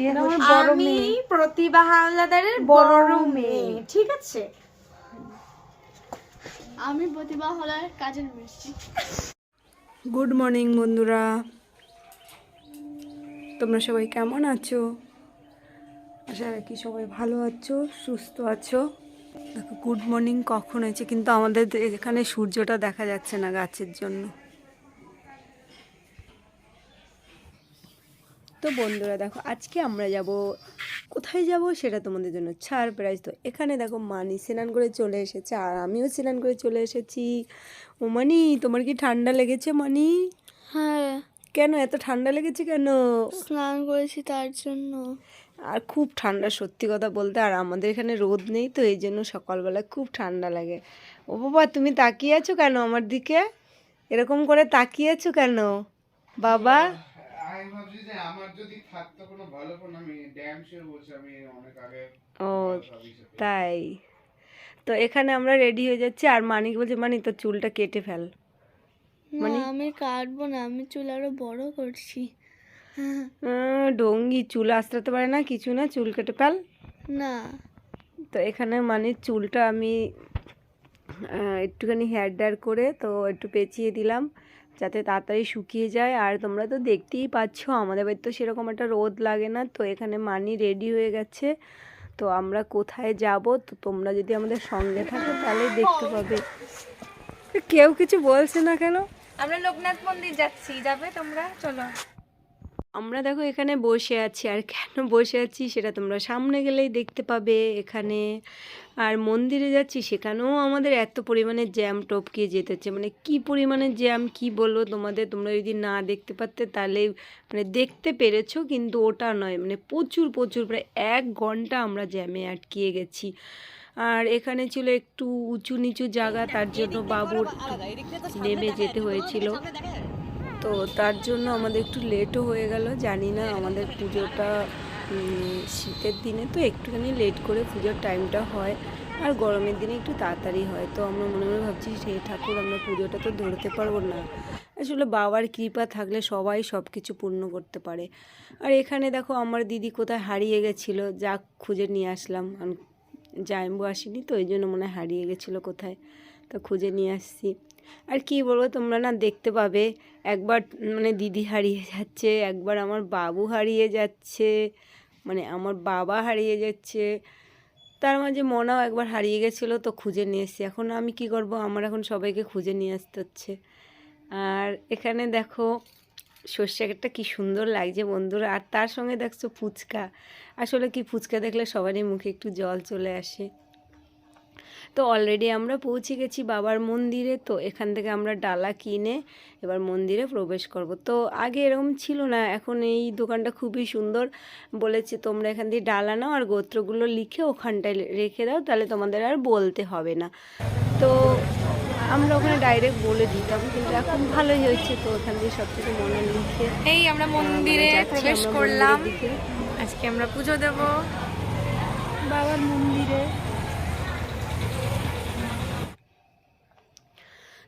বড় আমি প্রতিভা হাওলাদারের বড়। মেয়ে। ঠিক আছে? আমি প্রতিভা হলার কাজের মিষ্টি গুড মর্নিং বন্ধুরা। তোমরা সবাই কেমন আছো? আশা রাখি সবাই ভালো আছো সুস্থ আছো। দেখো গুড মর্নিং কখন হয়েছে কিন্তু আমাদের এখানে সূর্যটা দেখা যাচ্ছে না গাছের জন্য। তো বন্ধুরা দেখো আজকে আমরা যাব কোথায় যাব সেটা তোমাদের জন্য ছাড় প্রাইজ তো এখানে দেখো মানি স্নান করে চলে এসেছে আর আমিও স্নান করে চলে এসেছি। ও মানি তোমার কি ঠান্ডা লেগেছে মানি? হ্যাঁ। কেন এত ঠান্ডা লেগেছে কেন? স্নান করেছি তার জন্য। আর খুব ঠান্ডা সত্যি কথা বলতে আর আমাদের এখানে রোদ নেই তো এই জন্য সকালবেলা খুব ঠান্ডা লাগে। ও বাবা তুমি তাকিয়ে আছো কেন আমার দিকে? এরকম করে তাকিয়ে আছো কেন? বাবা? আমি ভাবছি যে আমার যদি থাকতো কোনো ভালো ফোন আমি ড্যাম শিওর বলছি আমি অনেক আগে ও তাই? তো এখানে আমরা রেডি হয়ে যাচ্ছি আর মানিক বলছে মানি তোর চুলটা কেটে ফেল। না আমি কাটবো না আমি চুল আরও বড় করছি। ডঙ্গি চুল আঁচড়াতে পারে না কিছু না চুল কেটে ফেল। না। তো এখানে মানে চুলটা আমি একটুখানি হেয়ার ড্রায়ার করে তো একটু পেঁচিয়ে দিলাম। যাতে তাড়াতাড়ি শুকিয়ে যায়। আর তোমরা তো দেখতেই পাচ্ছ, আমাদের বাড়িতে তো সেরকম একটা রোদ লাগে না। তো এখানে মানি রেডি হয়ে গেছে। তো আমরা কোথায় যাব? তো তোমরা যদি আমাদের সঙ্গে থাকো, তাহলে দেখতে পাবে। কেউ কিছু বলছে না কেন? আমরা লোকনাথ মন্দির যাচ্ছি। যাবে তোমরা? চলো। আমরা দেখো এখানে বসে আছি আর কেন বসে আছি সেটা তোমরা সামনে গেলেই দেখতে পাবে এখানে। আর মন্দিরে যাচ্ছি সেখানেও আমাদের এত পরিমাণে জ্যাম টপকিয়ে যেতে হচ্ছে মানে কি পরিমাণে জ্যাম কি বলব তোমাদের? তোমরা যদি না দেখতে পারতে তাহলে মানে দেখতে পেরেছ কিন্তু ওটা নয়। মানে প্রচুর প্রচুর প্রায় এক ঘণ্টা আমরা জ্যামে আটকিয়ে গেছি। আর এখানে ছিল একটু উঁচু নিচু জায়গা তার জন্য বাবুর নেমে যেতে হয়েছিল। তো তার জন্য আমাদের একটু লেটও হয়ে গেল, জানি না আমাদের পুজোটা শীতের দিনে তো একটুখানি লেট করে পুজোর টাইমটা হয়, আর গরমের দিনে একটু তাড়াতাড়ি হয়, তো আমরা মনে মনে ভাবছি সেই ঠাকুর, আমরা পুজোটা তো ধরতে পারব না। আসলে বাবার কৃপা থাকলে সবাই সব কিছু পূর্ণ করতে পারে। আর এখানে দেখো, আমার দিদি কোথায় হারিয়ে গেছিল, যা খুঁজে নিয়ে আসলাম। জাইম্বু আসেনি তো, ওই জন্য মনে হারিয়ে গেছিল কোথায়, তো খুঁজে নিয়ে আসছি। আর কি বলব, তোমরা না দেখতে পাবে একবার মানে দিদি হারিয়ে যাচ্ছে, একবার আমার বাবু হারিয়ে যাচ্ছে মানে আমার বাবা হারিয়ে যাচ্ছে। তার মাঝে মনাও একবার হারিয়ে গেছিল, তো খুঁজে নিয়ে এসেছি। এখন আমি কি করব? আমার এখন সবাইকে খুঁজে নিয়ে আসতে হচ্ছে। আর এখানে দেখো সর্ষেটা কি সুন্দর লাগছে বন্ধুরা। আর তার সঙ্গে দেখছ ফুচকা। আসলে কি ফুচকা দেখলে সবারই মুখে একটু জল চলে আসে। তো অলরেডি আমরা পৌঁছে গেছি বাবার মন্দিরে তো এখান থেকে আমরা ডালা কিনে এবার মন্দিরে প্রবেশ করব। তো আগে এরকম ছিল না এখন এই দোকানটা খুবই সুন্দর। বলেছে তোমরা এখান দিয়ে ডালা নাও আর গোত্রগুলো লিখে ওখানটায় রেখে দাও তাহলে তোমাদের আর বলতে হবে না। তো আমরা ওখানে ডাইরেক্ট বলে দিতাম কিন্তু এখন ভালোই হয়েছে তো ওখান দিয়ে সব কিছু মনে লিখে এই আমরা মন্দিরে প্রবেশ করলাম। আজকে আমরা পুজো দেব। বাবার মন্দিরে।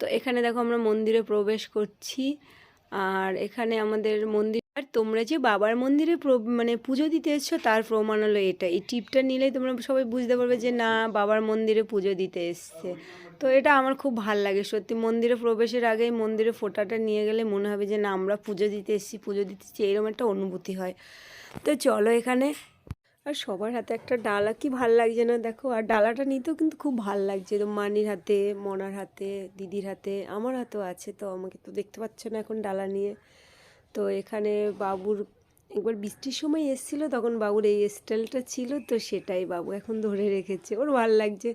তো এখানে দেখো আমরা মন্দিরে প্রবেশ করছি। আর এখানে আমাদের মন্দির, আর তোমরা যে বাবার মন্দিরে মানে পুজো দিতে এসছো তার প্রমাণ হলো এটা। এই টিপটা নিলেই তোমরা সবাই বুঝতে পারবে যে না, বাবার মন্দিরে পুজো দিতে এসছে। তো এটা আমার খুব ভালো লাগে সত্যি। মন্দিরে প্রবেশের আগেই মন্দিরে ফোঁটাটা নিয়ে গেলে মনে হবে যে না, আমরা পুজো দিতে এসেছি, পুজো দিতে এরকম একটা অনুভূতি হয়। তো চলো এখানে আর সবার হাতে একটা ডালা, কি ভালো লাগছে না দেখো? আর ডালাটা নিতেও কিন্তু খুব ভালো লাগছে। তো মানির হাতে, মনার হাতে, দিদির হাতে, আমার হাতেও আছে তো, আমাকে তো দেখতে পাচ্ছ না এখন ডালা নিয়ে। তো এখানে বাবুর, একবার বৃষ্টির সময় এসেছিল, তখন বাবুর এই স্টাইলটা ছিল, তো সেটাই বাবু এখন ধরে রেখেছে। ওর ভালো লাগছে।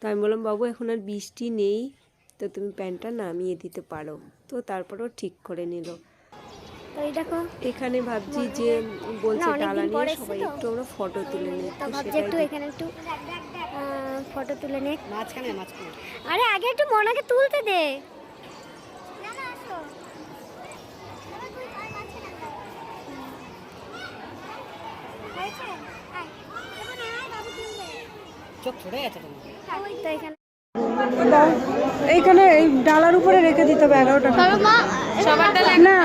তো আমি বললাম, বাবু, এখন আর বৃষ্টি নেই, তো তুমি প্যান্টটা নামিয়ে দিতে পারো। তো তারপরও ঠিক করে নিল। তো এই দেখো। এখানে ভাবছি যে বলছে ডালা নিয়ে সবাই একটু আমরা ফটো তুলে নিই তো ভাবছি একটু এখানে একটু ফটো তুলে নে মাঝখানে মাঝখানে। আরে আগে একটু মনাকে তুলতে দে। তো এখানে দাও এইখানে এই ডালার উপরে রেখে দিতে হবে এগারোটা। মা না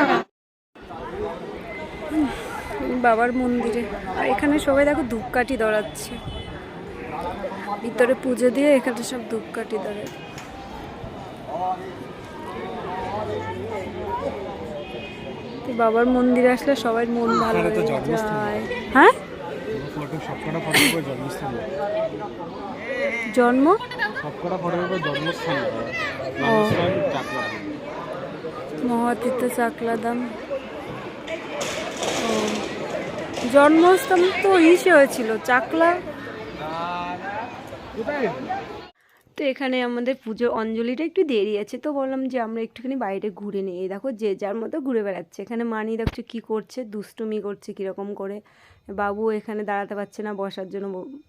বাবার মন্দিরে। আর এখানে সবাই দেখো ধূপকাঠি ধরাচ্ছে ভিতরে পুজো দিয়ে এখানে সব ধূপকাঠি তো বাবার মন্দিরে আসলে সবার মন ভালো হয়ে যায়। হ্যাঁ? জন্ম? মহাতীর্থ চাকলাদাম ও জন্মস্থান তো ইসে হয়েছিল, চাকলা। তো এখানে আমাদের পুজো অঞ্জলিটা একটু দেরি আছে, তো বললাম যে আমরা একটুখানি বাইরে ঘুরে নিই। দেখো, যে যার মতো ঘুরে বেড়াচ্ছে। এখানে মানি দেখছ কী করছে, দুষ্টুমি করছে কীরকম করে। বাবু এখানে দাঁড়াতে পারছে না, বসার জন্য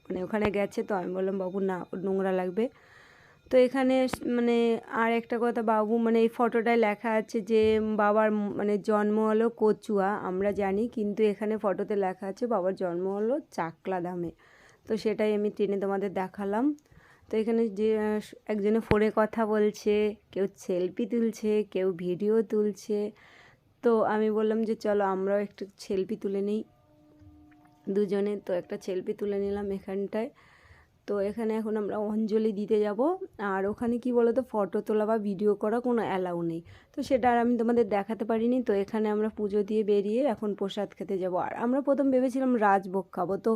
মানে ওখানে গেছে, তো আমি বললাম, বাবু, না, নোংরা লাগবে। তো এখানে মানে আর একটা কথা, বাবু মানে এই ফটোটায় লেখা আছে যে, বাবার মানে জন্ম হলো কচুয়া, আমরা জানি, কিন্তু এখানে ফটোতে লেখা আছে বাবার জন্ম হলো চাকলা দামে তো সেটাই আমি ট্রেনে তোমাদের দেখালাম। তো এখানে যে একজনে ফোনে কথা বলছে, কেউ সেলফি তুলছে, কেউ ভিডিও তুলছে। তো আমি বললাম যে, চলো আমরাও একটু সেলফি তুলে নিই। দুজনে তো একটা সেলফি তুলে নিলাম এখানটায়। তো এখানে এখন আমরা অঞ্জলি দিতে যাব। আর ওখানে কি বলো তো ফটো তোলা বা ভিডিও করা কোনো অ্যালাউ নেই। তো সেটা আর আমি তোমাদের দেখাতে পারিনি। তো এখানে আমরা পুজো দিয়ে বেরিয়ে এখন প্রসাদ খেতে যাব। আর আমরা প্রথম ভেবেছিলাম রাজভোগ খাব। তো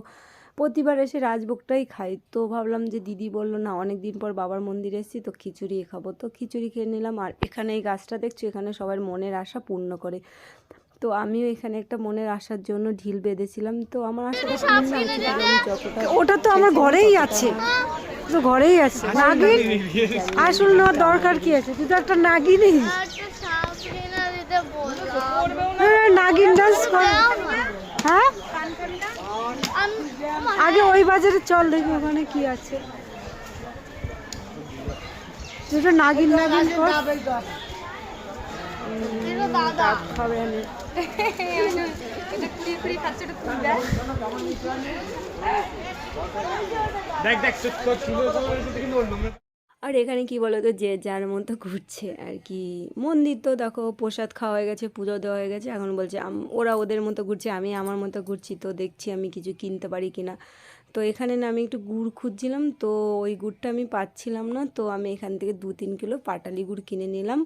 প্রতিবার এসে রাজভোগটাই খাই। তো ভাবলাম যে দিদি বলল, না অনেক দিন পর বাবার মন্দিরে এসেছি, তো খিচুড়ি খাব। তো খিচুড়ি খেয়ে নিলাম। আর এখানে এই গাছটা দেখছ, এখানে সবার মনের আশা পূর্ণ করে। তো আমিও এখানে একটা মনের আশার জন্য ঢিল বেঁধেছিলাম। তো আমার আশাটা যতটা ওটা তো আমার ঘরেই আছে। তো ঘরেই আছে। নাগিন? আসল নেওয়ার দরকার কি আছে? তুই তো একটা নাগিনই। হ্যাঁ নাগিন ডান্স কর। হ্যাঁ? আগে ওই বাজারে চল দেখি ওখানে কি আছে। দুটো নাগিন নাগিন কর। ডাব খাবে আমি আর এখানে কি বলো তো যে যার মতো ঘুরছে আর কি। মন্দির তো দেখো, প্রসাদ খাওয়া হয়ে গেছে, পুজো দেওয়া হয়ে গেছে। এখন বলছে ওরা ওদের মতো ঘুরছে, আমি আমার মতো ঘুরছি, তো দেখছি আমি কিছু কিনতে পারি কিনা। তো এখানে না, আমি একটু গুড় খুঁজছিলাম, তো ওই গুড়টা আমি পাচ্ছিলাম না, তো আমি এখান থেকে দু তিন কিলো পাটালি গুড় কিনে নিলাম।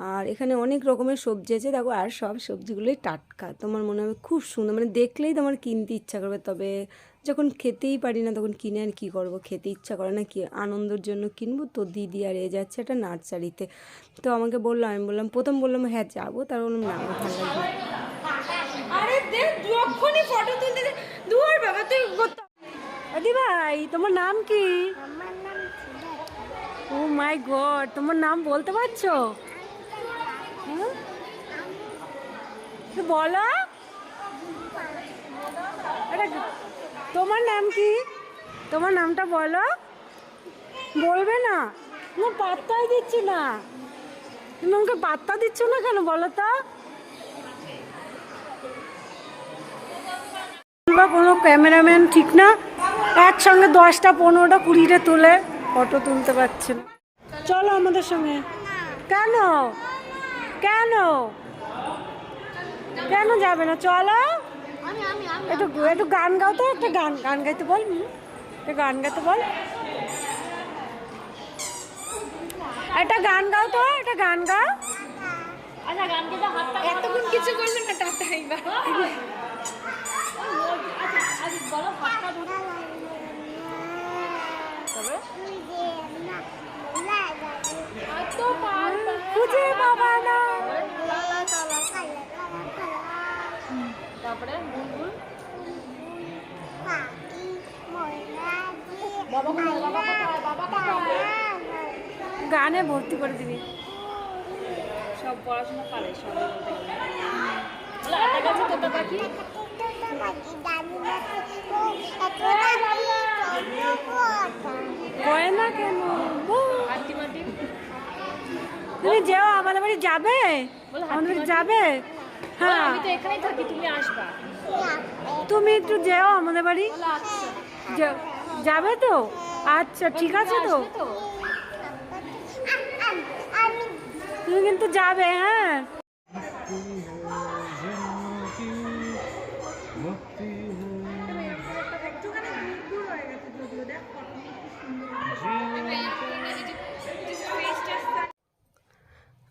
আর এখানে অনেক রকমের সবজি আছে। দেখো আর সব সবজিগুলোই টাটকা। তোমার মনে হবে খুব সুন্দর। মানে দেখলেই তোমার কিনতে ইচ্ছা করবে। তবে যখন খেতেই পারি না তখন কিনে আর কী করব? খেতে ইচ্ছা করে না কি আনন্দের জন্য কিনবো? তো দিদি আর এ যাচ্ছে একটা নার্সারিতে। তো আমাকে বলল আমি বললাম প্রথম বললাম হ্যাঁ যাব। তার বললাম না ভালো লাগবে না। আরে দেখ যখনই ফটো তুলতে বাবা তুই আদি ভাই তোমার নাম কি। ও মাই গড তোমার নাম বলতে পারছ? বলো। তোমার নাম কি? তোমার নামটা বলো। বলবে না। না পাত্তাই দিচ্ছি না। তুমি আমাকে পাত্তা দিচ্ছ না কেন বলো তো? কোনো ক্যামেরাম্যান ঠিক না? একসঙ্গে দশটা, পনেরোটা, কুড়িটা তুলে ফটো তুলতে পারছে না। চলো আমাদের সঙ্গে। কেন? কেন? কেন যাবে না? চলো। একটু একটু গান গাও তো একটা গান গান গাইতে বল। একটা গান গাইতে বল। একটা গান গাও তো একটা গান গাও। এতক্ষণ কিছু করলে না টাটা এইবার খুঁজে বাবা না গানে ভর্তি করে দিবি। সব পড়াশোনা পারে সব না কেন? তুমি যেও আমাদের বাড়ি যাবে? আমাদের বাড়ি যাবে? হ্যাঁ। আমি তো এখানেই থাকি তুমি আসবা। তুমি একটু যেও আমাদের বাড়ি। যা- যাবে তো? আচ্ছা ঠিক আছে তো। তুমি কিন্তু যাবে হ্যাঁ।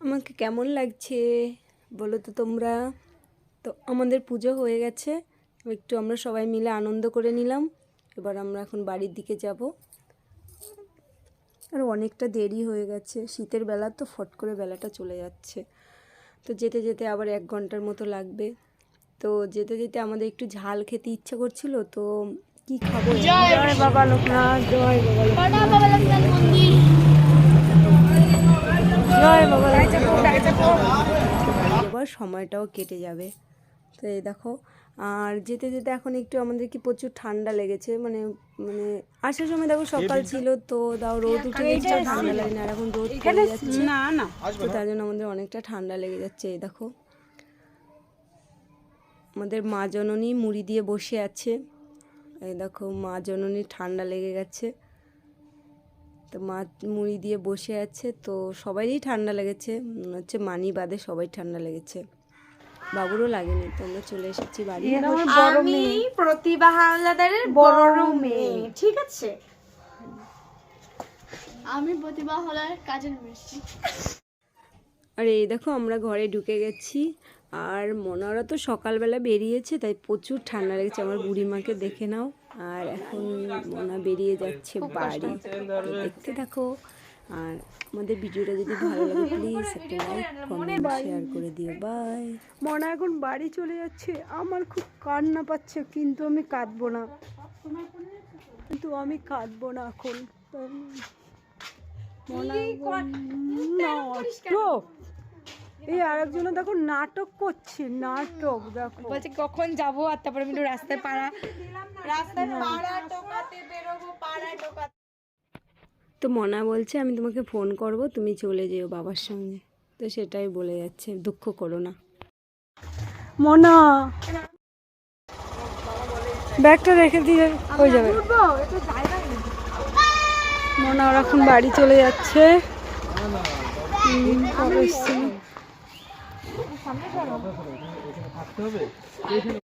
আমাকে কেমন লাগছে বলো তো তোমরা? তো আমাদের পুজো হয়ে গেছে, একটু আমরা সবাই মিলে আনন্দ করে নিলাম। এবার আমরা এখন বাড়ির দিকে যাব। আর অনেকটা দেরি হয়ে গেছে। শীতের বেলা তো ফট করে বেলাটা চলে যাচ্ছে। তো যেতে যেতে আবার এক ঘণ্টার মতো লাগবে। তো যেতে যেতে আমাদের একটু ঝাল খেতে ইচ্ছা করছিল তো কি খাব? জয় বাবা লোকনাথ জয় বাবা লোকনাথ। জয় বাবা এবার সময়টাও কেটে যাবে। তো এই দেখো আর যেতে যেতে এখন একটু আমাদের কি প্রচুর ঠান্ডা লেগেছে মানে মানে আসার সময় দেখো সকাল ছিল তো দাও রোদ উঠে গেছে ঠান্ডা লাগে না আর এখন রোদ পড়ে যাচ্ছে। না না। তো তার জন্য আমাদের অনেকটা ঠান্ডা লেগে যাচ্ছে এই দেখো। আমাদের মা জননী মুড়ি দিয়ে বসে আছে এই দেখো মা জননী ঠান্ডা লেগে গেছে। তো মা মুড়ি দিয়ে বসে আছে তো সবারই ঠান্ডা লেগেছে মনে হচ্ছে মানি বাদে সবাই ঠান্ডা লেগেছে। বাবুরও লাগেনি তো আমরা চলে এসেছি বাড়ি। আমি প্রতিভা হাওলাদারের বড় মেয়ে। ঠিক আছে? আমি প্রতিভা হলার কাজের মেশি আর এই দেখো আমরা ঘরে ঢুকে গেছি আর মনারা তো সকালবেলা বেরিয়েছে তাই প্রচুর ঠান্ডা লেগেছে। আমার বুড়িমাকে দেখে নাও। আর এখন মনা বেরিয়ে যাচ্ছে বাড়ি। দেখতে থাকো। আর আমাদের ভিডিওটা যদি ভালো লাগে প্লিজ একটা লাইক কমেন্ট শেয়ার করে দিও। বাই মনে এখন বাড়ি চলে যাচ্ছে। আমার খুব কান্না পাচ্ছে কিন্তু আমি কাঁদবো না। কিন্তু আমি কাঁদবো না এখন। মনে নাটক। এই আরেকজনে দেখো নাটক করছে নাটক দেখো। বলছে কখন যাব? আর তারপরে আমি একটু রাস্তায় পাড়া তো মনা বলছে, আমি তোমাকে ফোন করব, তুমি চলে যেও বাবার সঙ্গে তো সেটাই বলে যাচ্ছে, দুঃখ করো না। মনা! ব্যাগটা রেখে দিয়ে হয়ে যাবে। মনা, ওরা এখন বাড়ি চলে যাচ্ছে। এসেছিল?